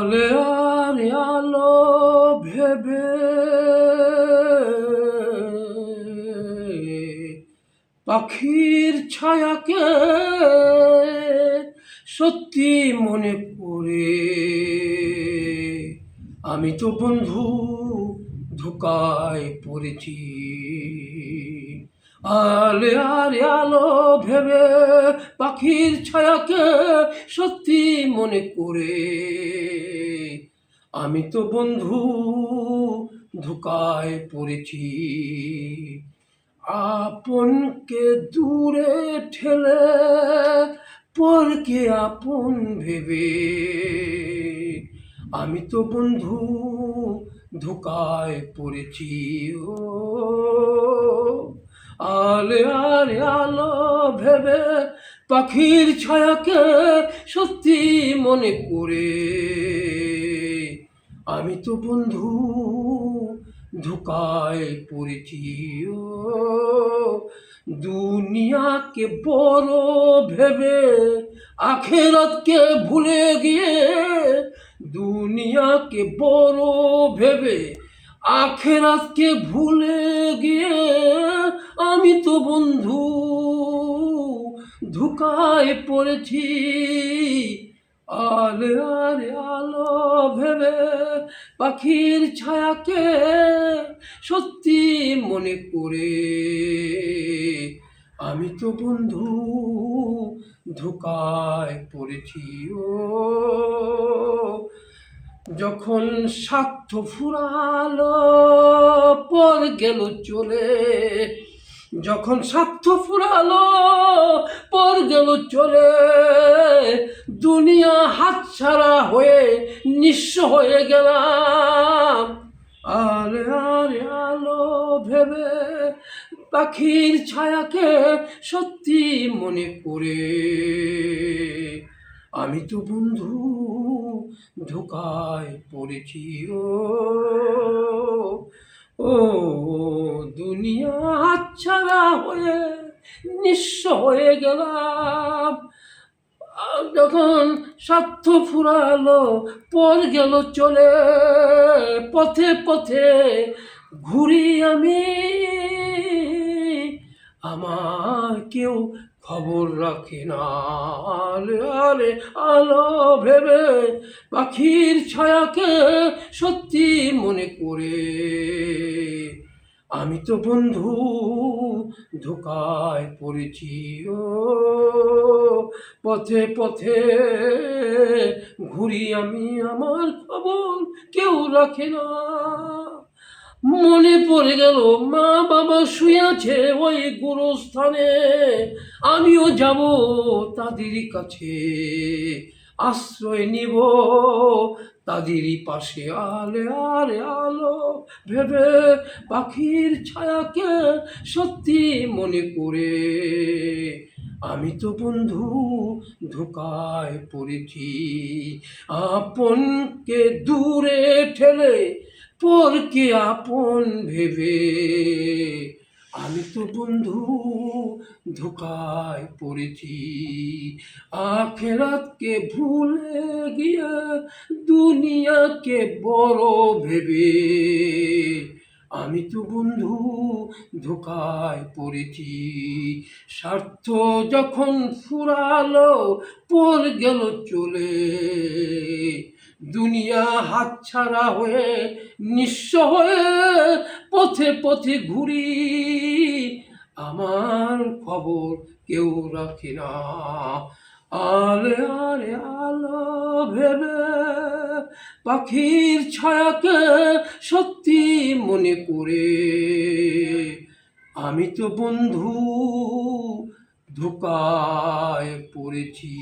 জলে আর আলো ভেবে। পাখির ছায়াকে সত্যি মনে পড়ে। আমি তো বন্ধু ঢুকায় পড়েছি। আলে আরে আলো ভেবে পাখির ছায়াকে সত্যি মনে করে। আমি তো বন্ধু ধোকায় পড়েছি। আপনকে দূরে ঠেলে পরকে আপন ভেবে। আমি তো বন্ধু ধোকায় পড়েছি, ও। আলে আলে আলো ভেবে পাখির ছায়াকে সত্যি মনে করে। আমি তো বন্ধু ধোকায় পড়েছি ও দুনিয়াকে বড় ভেবে আখেরাতকে ভুলে গিয়ে দুনিয়াকে বড় ভেবে আখেরাতকে ভুলে গিয়ে আমি তো বন্ধু, ধুকায় পড়েছি। আলে আলে আলো ভেবে পাখির ছায়াকে সত্যি মনে করে। আমি তো বন্ধু, ধোকায় পড়েছি, ও। যখন স্বার্থ ফুরালো, পর গেল চলে। যখন স্বার্থ ফুরালো পর গেল চলে, দুনিয়া হাতছাড়া হয়ে নিঃস্ব হয়ে গেলাম। আরে আরে, আলো ভেবে পাখির ছায়াকে সত্যি মনে করে, আমি তো বন্ধু ধোকায় পড়েছি ও। ও দুনিয়া ছাড়া হয়ে নিঃস্ব হয়ে গেলাম। যখন স্বার্থ ফুরালো, পর গেল চলে। পথে পথে ঘুরি আমি। আমার কেউ খবর রাখি না। আলে আলে, আলো ভেবে পাখির ছায়াকে সত্যি মনে করে। আমি তো বন্ধু ধোকায় পড়েছি, ও। পথে পথে ঘুরি আমি, আমার খবর কেউ রাখে না। মনে পড়ে গেল, মা বাবা শুয়ে আছে ওই গুরুস্থানে। আমিও যাব তাদেরই কাছে, আশ্রয় নিব তাদেরই পাশে। আলে আলে, আলো, ভেবে পাখির ছায়াকে সত্যি মনে করে। আমি তো বন্ধু ধোকায় পড়েছি, আপনকে দূরে ঠেলে পরকে আপন ভেবে? আমি তো বন্ধু ধোকায় পড়েছি। আখেরাতকে ভুলে গিয়ে দুনিয়াকে বড় ভেবে। আমি তো বন্ধু ধোকায় পড়েছি। স্বার্থ যখন ফুরালো, পর গেল চলে। দুনিয়া হাতছাড়া হয়ে নিঃস্ব হয়ে পথে পথে ঘুরি। আমার খবর কেউ রাখে না। আলে আলে আলো ভেবে পাখির ছায়াকে সত্যি মনে করে। আমি তো বন্ধু ধোকায় পড়েছি।